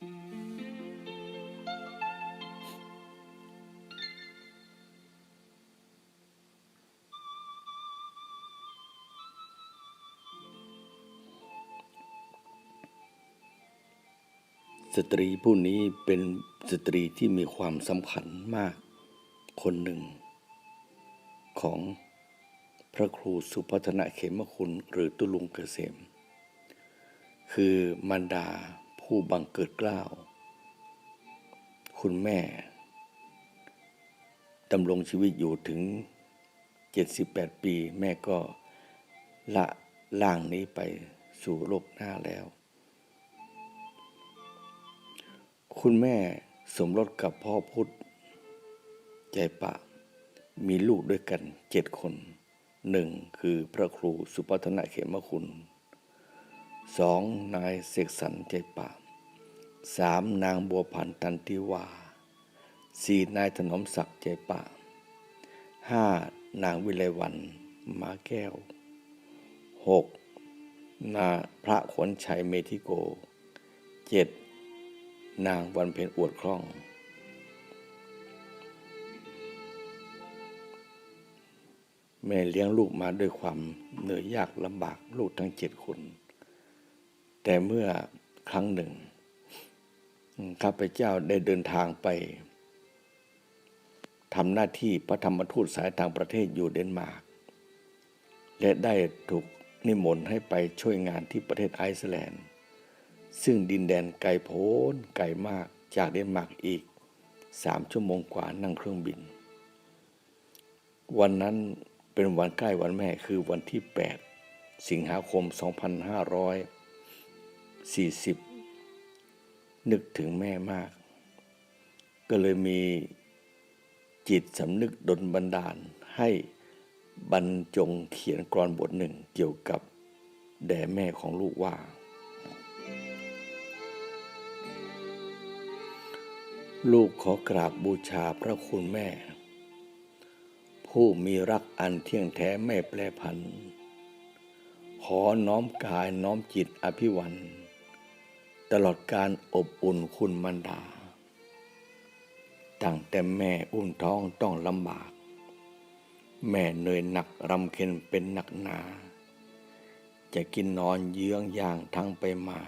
สตรีผู้นี้เป็นสตรีที่มีความสำคัญมากคนหนึ่ง ของพระครูสุพัฒนาเขมคุณหรือตุลุงเกษม คือมารดา ผู้บังเกิดกล้าว คุณแม่ดำรงชีวิตอยู่ถึง 78 ปีแม่ก็ละล่างนี้ไปสู่โลกหน้าแล้ว คุณแม่สมรสกับพ่อพุทธ ใจปะ มีลูกด้วยกันเจ็ดคนหนึ่งคือพระครูสุปัฒนาเขมคุณสองนายเสกสรรใจปะ สามนางบัวพันตันติวาสี่นายถนอมศักดิ์ใจปะห้านางวิไลวันมาแก้วหกนาพระขนชัยเมธิโกเจ็ดนางวันเพ็ญอวดคล่อง แม่เลี้ยงลูกมาด้วยความเหนื่อยยากลำบากลูกทั้งเจ็ดคน แต่เมื่อครั้งหนึ่ง ข้าพเจ้าได้เดินทางไปทำหน้าที่พระธรรมทูตสายต่างประเทศอยู่เดนมาร์กและได้ถูกนิมนต์ให้ไปช่วยงานที่ประเทศไอซ์แลนด์ ซึ่งดินแดนไกลโพ้นไกลมากจากเดนมาร์กอีกสามชั่วโมงกว่านั่งเครื่องบิน วันนั้นเป็นวันใกล้วันแม่คือวันที่ 8 สิงหาคม 2540 นึกถึงแม่มาก ก็เลยมีจิตสำนึกดลบันดาลให้บรรจงเขียนกรอนบทหนึ่งเกี่ยวกับแด่แม่ของลูกว่า ลูกขอกราบบูชาพระคุณแม่ ผู้มีรักอันเที่ยงแท้ไม่แปรผัน ขอน้อมกายน้อมจิตอภิวัน ตลอดการอบอุ่นคุณมันดา ตั้งแต่แม่อุ้มท้องต้องลำบาก แม่เหนื่อยหนักรำเค็นเป็นหนักหนา จะกินนอนเยื้องอย่างทั้งไปมา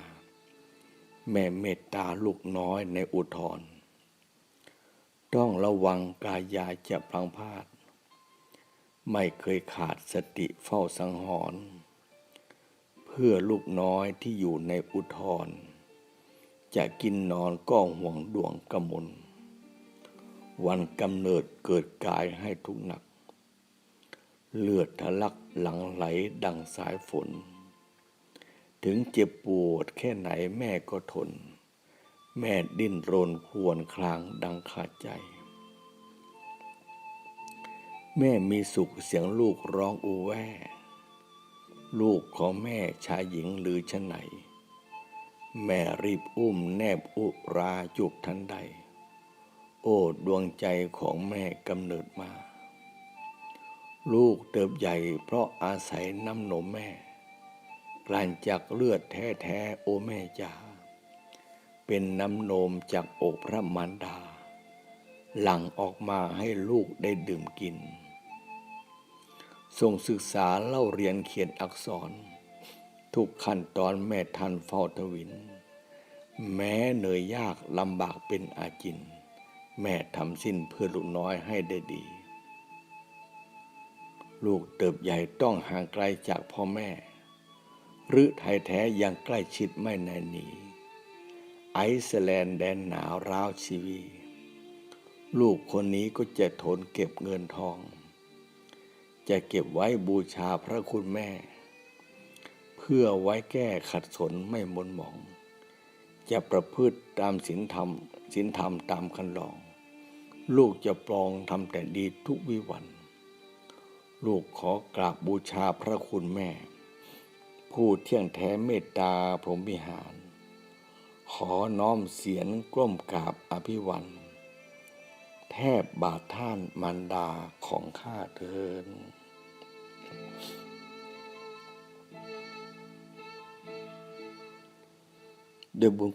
แม่เมตตาลูกน้อยในอุทธรต้องระวังกายาจะพลังพาด ไม่เคยขาดสติเฝ้าสังหรณ์เพื่อลูกน้อยที่อยู่ในอุทธร จะกินนอนก็ห่วงดวงกมล วันกำเนิดเกิดกายให้ทุกหนัก เลือดทะลักหลังไหลดังสายฝน ถึงเจ็บปวดแค่ไหนแม่ก็ทน แม่ดิ้นรนควญครางดังขาดใจ แม่มีสุขเสียงลูกร้องอูแว่ ลูกของแม่ชายหญิงหรือชะไหน แม่รีบอุ้มแนบอุราจุกทันใด โอ้ดวงใจของแม่กำเนิดมา ลูกเติบใหญ่เพราะอาศัยน้ำนมแม่ กลั่นจากเลือดแท้ๆโอแม่จ๋าเป็นน้ำนมจากอกพระมารดา หลั่งออกมาให้ลูกได้ดื่มกิน ส่งศึกษาเล่าเรียนเขียนอักษร ทุกขั้นตอนแม่ทันเฝ้าทวิน แม้เหนื่อยยากลำบากเป็นอาจิน แม่ทำสิ้นเพื่อลูกน้อยให้ได้ดี ลูกเติบใหญ่ต้องห่างไกลจากพ่อแม่ หรือไทยแท้ยังใกล้ชิดไม่นานหนีไอซ์แลนด์แดนหนาวร้าวชีวี ลูกคนนี้ก็จะทนเก็บเงินทอง จะเก็บไว้บูชาพระคุณแม่ พื่อไว้แก้ขัดสนไม่มนหมอง จะประพฤติตามศีลธรรมศีลธรรมตามคันลอง ลูกจะปลองทำแต่ดีทุกวิวัน ลูกขอกราบบูชาพระคุณแม่ ผู้เที่ยงแท้เมตตาพรหมิหาร ขอน้อมเสียงกล้มกราบอภิวันแทบบาทท่านมารดาของข้าเทินด้ว ยบุญ